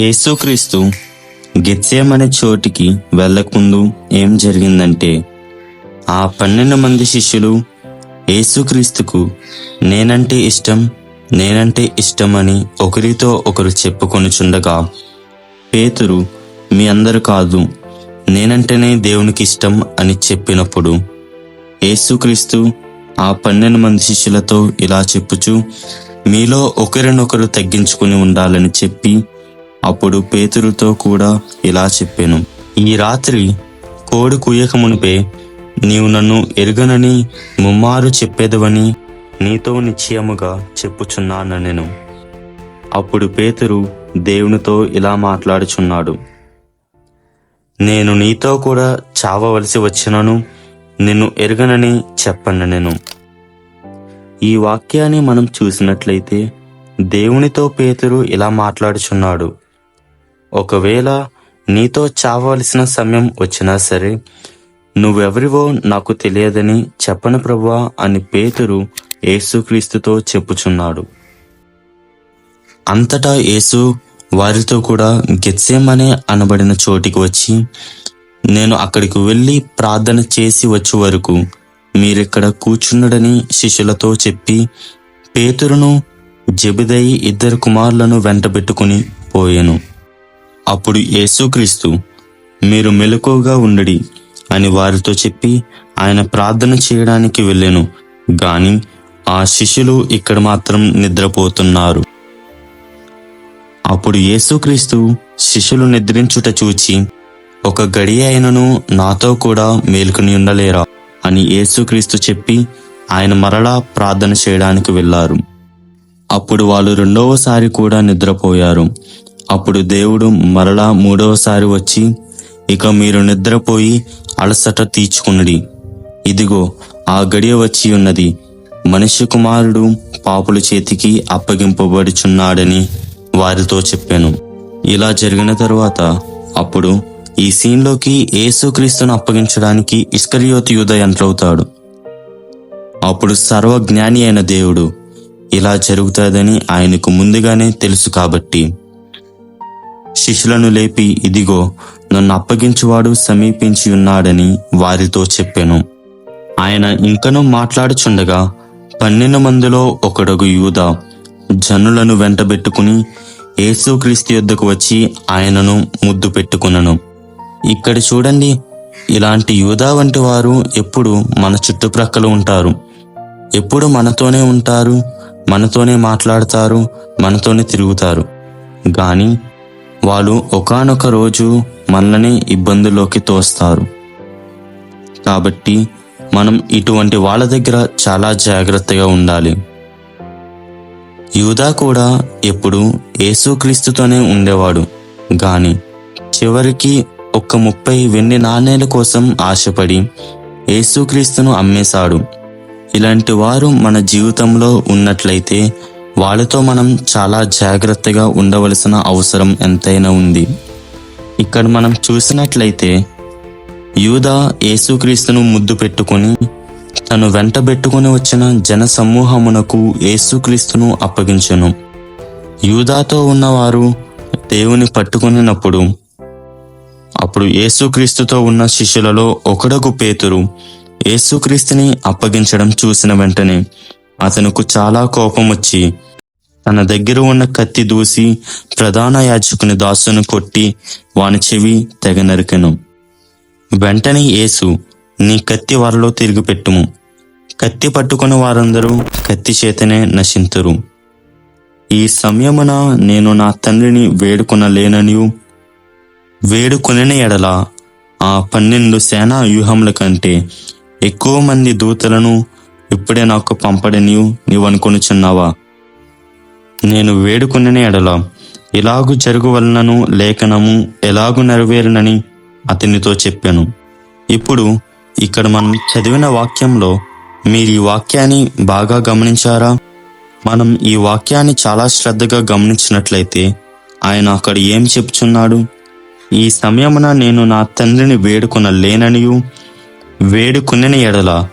యేసుక్రీస్తు గెత్సేమనే చోటికి వెళ్ళకముందు ఏం జరిగిందంటే ఆ పన్నెండు మంది శిష్యులు యేసుక్రీస్తుకు నేనంటే ఇష్టం నేనంటే ఇష్టమని ఒకరితో ఒకరు చెప్పుకొనుచుండగా పేతురు మీ అందరు కాదు నేనంటేనే దేవునికి ఇష్టం అని చెప్పినప్పుడు యేసుక్రీస్తు ఆ పన్నెండు మంది శిష్యులతో ఇలా చెప్పుచు మీలో ఒకరినొకరు తగ్గించుకుని ఉండాలని చెప్పి అప్పుడు పేతురుతో కూడా ఇలా చెప్పాను ఈ రాత్రి కోడి కుయ్యక మునిపే నీవు నన్ను ఎరుగనని ముమ్మారు చెప్పేదవని నీతో నిశ్చయముగా చెప్పుచున్నాను నేను. అప్పుడు పేతురు దేవునితో ఇలా మాట్లాడుచున్నాడు నేను నీతో కూడా చావవలసి వచ్చినను నిన్ను ఎరగనని చెప్పను నేను. ఈ వాక్యాన్ని మనం చూసినట్లయితే దేవునితో పేతురు ఇలా మాట్లాడుచున్నాడు ఒకవేళ నీతో చావాల్సిన సమయం వచ్చినా సరే నువ్వెవరివో నాకు తెలియదని చెప్పను ప్రభా అని పేతురు యేసుక్రీస్తుతో చెప్పుచున్నాడు. అంతటా యేసు వారితో కూడా గెత్సేమనే అనబడిన చోటికి వచ్చి నేను అక్కడికి వెళ్ళి ప్రార్థన చేసి వచ్చే వరకు మీరిక్కడ కూర్చున్నడని శిష్యులతో చెప్పి పేతురును జబిదయి ఇద్దరు కుమారులను వెంటబెట్టుకుని పోయాను. అప్పుడు యేసుక్రీస్తు మీరు మెలకుగా ఉండడి అని వారితో చెప్పి ఆయన ప్రార్థన చేయడానికి వెళ్ళాను. గాని ఆ శిష్యులు ఇక్కడ మాత్రం నిద్రపోతున్నారు. అప్పుడు యేసుక్రీస్తు శిష్యులు నిద్రించుట చూచి ఒక గడి అయినను నాతో కూడా మేలుకుని ఉండలేరా? అని యేసుక్రీస్తు చెప్పి ఆయన మరలా ప్రార్థన చేయడానికి వెళ్ళారు. అప్పుడు వాళ్ళు రెండవసారి కూడా నిద్రపోయారు. అప్పుడు దేవుడు మరలా మూడవసారి వచ్చి ఇక మీరు నిద్రపోయి అలసట తీర్చుకున్నది. ఇదిగో ఆ గడియ వచ్చి ఉన్నది. మనిషి కుమారుడు పాపుల చేతికి అప్పగింపబడుచున్నాడని వారితో చెప్పాను. ఇలా జరిగిన తరువాత అప్పుడు ఈ సీన్లోకి యేసుక్రీస్తును అప్పగించడానికి ఇస్కరియోతి యూద ఎంటర్ అప్పుడు సర్వజ్ఞాని అయిన దేవుడు ఇలా జరుగుతుందని ఆయనకు ముందుగానే తెలుసు కాబట్టి. శిష్యులను లేపి ఇదిగో నన్ను అప్పగించువాడు సమీపించి ఉన్నాడని వారితో చెప్పాను. ఆయన ఇంకనూ మాట్లాడుచుండగా పన్నెండు మందిలో ఒకడగు యూద జనులను వెంటబెట్టుకుని యేసుక్రీస్తు యొద్దకు వచ్చి ఆయనను ముద్దు పెట్టుకునను. ఇక్కడ చూడండి ఇలాంటి యూదా వంటి వారు ఎప్పుడు మన చుట్టుప్రక్కల ఉంటారు. ఎప్పుడు మనతోనే ఉంటారు మనతోనే మాట్లాడతారు మనతోనే తిరుగుతారు. కానీ వాళ్ళు ఒకానొక రోజు మనల్ని ఇబ్బందుల్లోకి తోస్తారు. కాబట్టి మనం ఇటువంటి వాళ్ళ దగ్గర చాలా జాగ్రత్తగా ఉండాలి. యూదా కూడా ఎప్పుడు యేసుక్రీస్తుతోనే ఉండేవాడు. గాని చివరికి ఒక్క ముప్పై వెండి నాణేల కోసం ఆశపడి యేసుక్రీస్తును అమ్మేశాడు. ఇలాంటి వారు మన జీవితంలో ఉన్నట్లయితే వాళ్ళతో మనం చాలా జాగ్రత్తగా ఉండవలసిన అవసరం ఎంతైనా ఉంది. ఇక్కడ మనం చూసినట్లయితే యూదా యేసుక్రీస్తును ముద్దు పెట్టుకొని తను వెంటబెట్టుకుని వచ్చిన జన సమూహమునకు యేసుక్రీస్తును అప్పగించెను. యూదాతో ఉన్నవారు దేవుని పట్టుకునినప్పుడు అప్పుడు యేసుక్రీస్తుతో ఉన్న శిష్యులలో ఒకడకు పేతురు యేసుక్రీస్తుని అప్పగించడం చూసిన వెంటనే అతనుకు చాలా కోపం వచ్చి తన దగ్గర ఉన్న కత్తి దూసి ప్రధాన యాజకుని దాసును కొట్టి వాని చెవి తెగ నరికెను. వెంటనే యేసు నీ కత్తి వరలో తిరిగి పెట్టుము. కత్తి పట్టుకుని వారందరూ కత్తి చేతనే నశింతురు. ఈ సమయమున నేను నా తండ్రిని వేడుకొనలేననియు. వేడుకొనిన ఎడల ఆ పన్నెండు సేనా వ్యూహముల కంటే ఎక్కువ మంది దూతలను ఇప్పుడే నాకు పంపడనియు నీవనుకొనుచున్నావా? నేను వేడుకొనిన ఎడల ఇలాగు జరుగువలనను లేఖనము ఎలాగు నెరవేరునని అతనితో చెప్పాను. ఇప్పుడు ఇక్కడ మనం చదివిన వాక్యంలో మీరు ఈ వాక్యాన్ని బాగా గమనించారా? మనం ఈ వాక్యాన్ని చాలా శ్రద్ధగా గమనించినట్లయితే ఆయన అక్కడ ఏం చెప్తున్నాడు ఈ సమయమున నేను నా తండ్రిని వేడుకొన లేననియు వేడుకొనిన ఎడల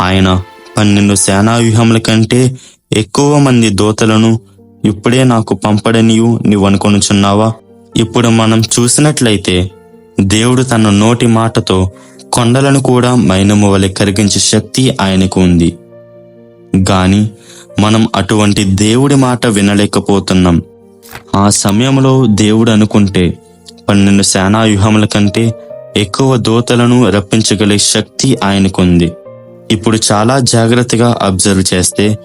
ఆయన పన్నెండు సేనావ్యూహముల కంటే ఎక్కువ మంది దోతలను ఇప్పుడే నాకు పంపడనియు నీవనుకొనుచున్నావా ఇప్పుడు మనం చూసినట్లయితే దేవుడు తన నోటి మాటతో కొండలను కూడా మైనము వలె కరిగించే శక్తి ఆయనకు ఉంది. గాని మనం అటువంటి దేవుడి మాట వినలేకపోతున్నాం. ఆ సమయంలో దేవుడు అనుకుంటే పన్నెండు సేనాయుహముల కంటే ఎక్కువ దూతలను రప్పించగలిగే శక్తి ఆయనకుంది. ఇప్పుడు చాలా జాగ్రత్తగా అబ్జర్వ్ చేస్తే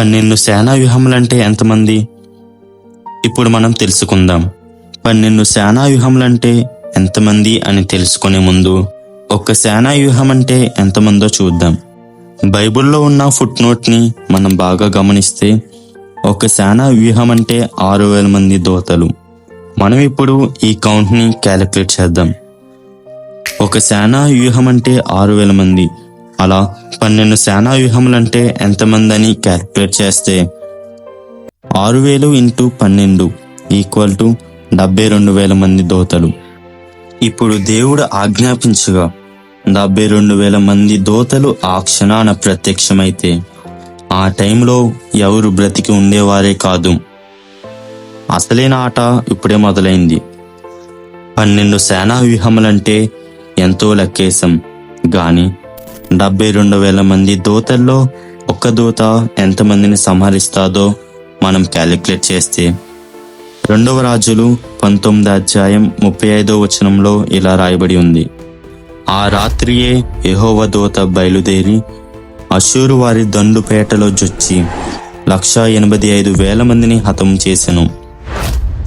పన్నెండు సేనావ్యూహములంటే ఎంతమంది? ఇప్పుడు మనం తెలుసుకుందాం. పన్నెండు సేనావ్యూహములంటే ఎంతమంది అని తెలుసుకునే ముందు ఒక సేనావ్యూహం అంటే ఎంతమందో చూద్దాం. బైబిల్లో ఉన్న ఫుట్ నోట్ని మనం బాగా గమనిస్తే ఒక సేనా వ్యూహం అంటే ఆరు వేల మంది దోతలు. మనం ఇప్పుడు ఈ కౌంట్ని క్యాలిక్యులేట్ చేద్దాం. ఒక సేనా వ్యూహం అంటే ఆరు వేల మంది. అలా పన్నెండు సేనా వ్యూహములు అంటే క్యాల్కులేట్ క్యాలిక్యులేట్ చేస్తే ఆరు వేలు ఇంటూ పన్నెండు ఈక్వల్ టు డెబ్బై రెండు వేల మంది దోతలు. ఇప్పుడు దేవుడు ఆజ్ఞాపించగా డెబ్బై రెండు వేల మంది దోతలు ఆ క్షణాన ప్రత్యక్షమైతే ఆ టైంలో ఎవరు బ్రతికి ఉండేవారే కాదు. అసలైన ఆట ఇప్పుడే మొదలైంది. పన్నెండు సేనా వ్యూహములంటే ఎంతో లక్కేశం. గాని డెబ్బై రెండు వేల మంది దూతల్లో ఒక్క దూత ఎంతమందిని సంహరిస్తాదో మనం క్యాలిక్యులేట్ చేస్తే. రెండవ రాజులు పంతొమ్మిది అధ్యాయం ముప్పై ఐదో వచనంలో ఇలా రాయబడి ఉంది. ఆ రాత్రియే యహోవ దూత బయలుదేరి అశూరు వారి దండుపేటలో జొచ్చి లక్ష ఎనభై ఐదు వేల మందిని హతం చేసెను.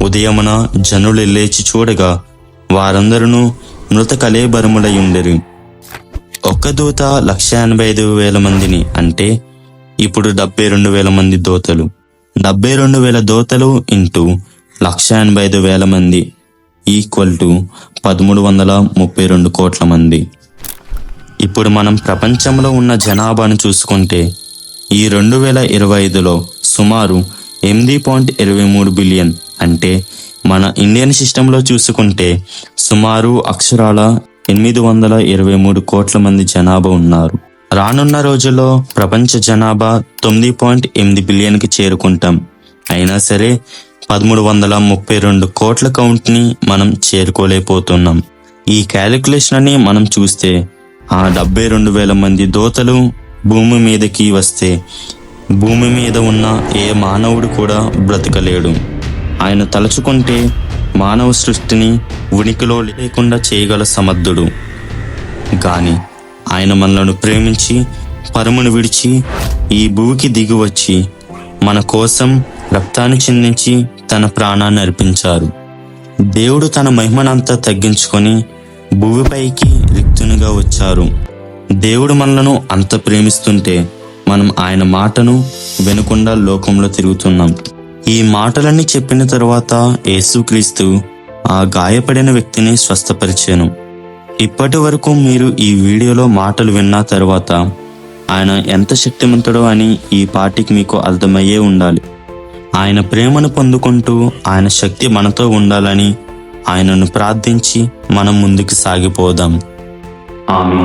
ఉదయమున జనులు లేచి చూడగా వారందరూ మృత కలేబరములై ఉండరు. ఒక్క దూత లక్ష ఎనభై ఐదు వేల మందిని అంటే ఇప్పుడు డెబ్బై రెండు వేల మంది దోతలు. డెబ్బై రెండు వేల దోతలు ఇంటూ లక్ష ఎనభై ఐదు వేల మంది ఈక్వల్ టు పదమూడు వందల ముప్పై రెండు కోట్ల మంది. ఇప్పుడు మనం ప్రపంచంలో ఉన్న జనాభాను చూసుకుంటే ఈ రెండు వేల ఇరవై ఐదులో సుమారు ఎనిమిది పాయింట్ ఇరవై మూడు బిలియన్ అంటే మన ఇండియన్ సిస్టంలో చూసుకుంటే సుమారు అక్షరాల ఎనిమిది వందల ఇరవై మూడు కోట్ల మంది జనాభా ఉన్నారు. రానున్న రోజుల్లో ప్రపంచ జనాభా తొమ్మిది పాయింట్ ఎనిమిది బిలియన్కి చేరుకుంటాం. అయినా సరే పదమూడు వందల ముప్పై రెండు కోట్ల కౌంట్ని మనం చేరుకోలేకపోతున్నాం. ఈ క్యాలిక్యులేషన్ అని మనం చూస్తే ఆ డెబ్బై రెండు వేల మంది దోతలు భూమి మీదకి వస్తే భూమి మీద ఉన్న ఏ మానవుడు కూడా బ్రతకలేడు. ఆయన తలుచుకుంటే మానవ సృష్టిని ఉనికిలో లేకుండా చేయగల సమర్థుడు. గాని ఆయన మనలను ప్రేమించి పరమును విడిచి ఈ భూమికి దిగి వచ్చి మన కోసం రక్తాన్ని చెందించి తన ప్రాణాన్ని అర్పించారు. దేవుడు తన మహిమనంతా తగ్గించుకొని భూమిపైకి రిక్తునిగా వచ్చారు. దేవుడు మనలను అంత ప్రేమిస్తుంటే మనం ఆయన మాటను వినకుండా లోకంలో తిరుగుతున్నాం. ఈ మాటలన్నీ చెప్పిన తరువాత యేసుక్రీస్తు ఆ గాయపడిన వ్యక్తిని స్వస్థపరిచాను. ఇప్పటి వరకు మీరు ఈ వీడియోలో మాటలు విన్న తర్వాత ఆయన ఎంత శక్తిమంతుడో అని ఈ పాటికి మీకు అర్థమయ్యే ఉండాలి. ఆయన ప్రేమను పొందుకుంటూ ఆయన శక్తి మనతో ఉండాలని ఆయనను ప్రార్థించి మనం ముందుకు సాగిపోదాం. ఆమె